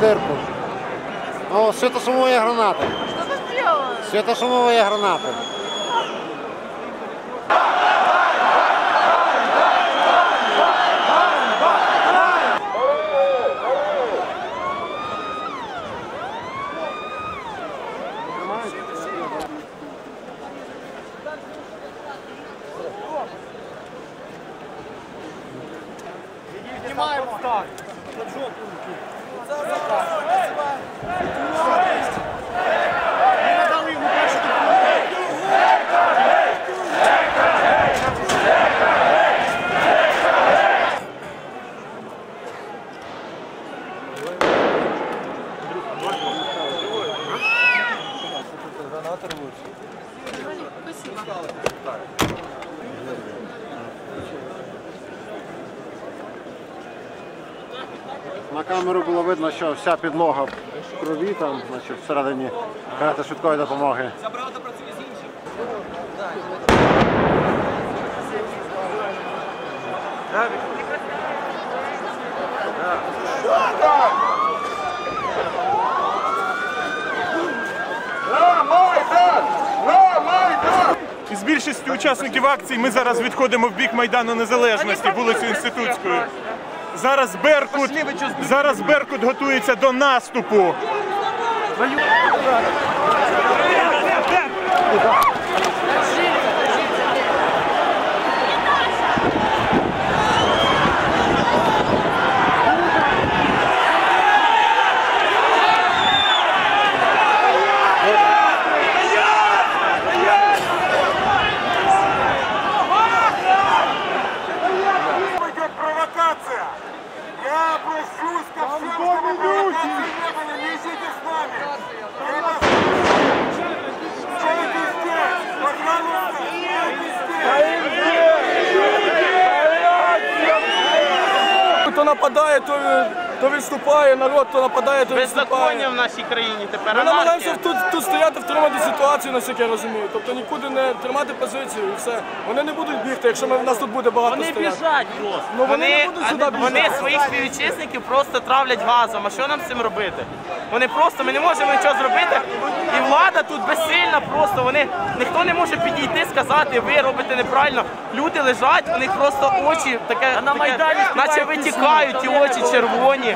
дирку. Ну, світошумові гранати. Что ты сделала? Світошумові гранати. Спасибо. На камеру було видно, що вся підлога в крові там, значить, всередині карети швидкої допомоги. Із більшістю учасників акції ми зараз відходимо в бік Майдану Незалежності, вулицю Інститутською. Зараз Беркут, зараз Беркут готується до наступу. Я обращусь ко всем, чтобы провокации не было. Не идите с нами. Это... Стойте здесь. Пожалуйста, стойте здесь. То то, то відступає, народ то нападає, то Беззаконня відступає. в нашій країні тепер Ми намагаємося тут, тут стояти, втримати ситуацію, наскільки я розумію. Тобто нікуди не тримати позицію і все. Вони не будуть бігти, якщо ми, в нас тут буде багато Вони стояти. біжать просто. Ну, вони вони, не будуть сюди біжати. вони своїх співвітчизників просто травлять газом. А що нам з цим робити? Вони просто, ми не можемо нічого зробити. І влада тут безсильна просто. Вони ніхто не може підійти, сказати, ви робите неправильно. Люди лежать, у них просто очі таке, таке наче витікають, і очі червоні.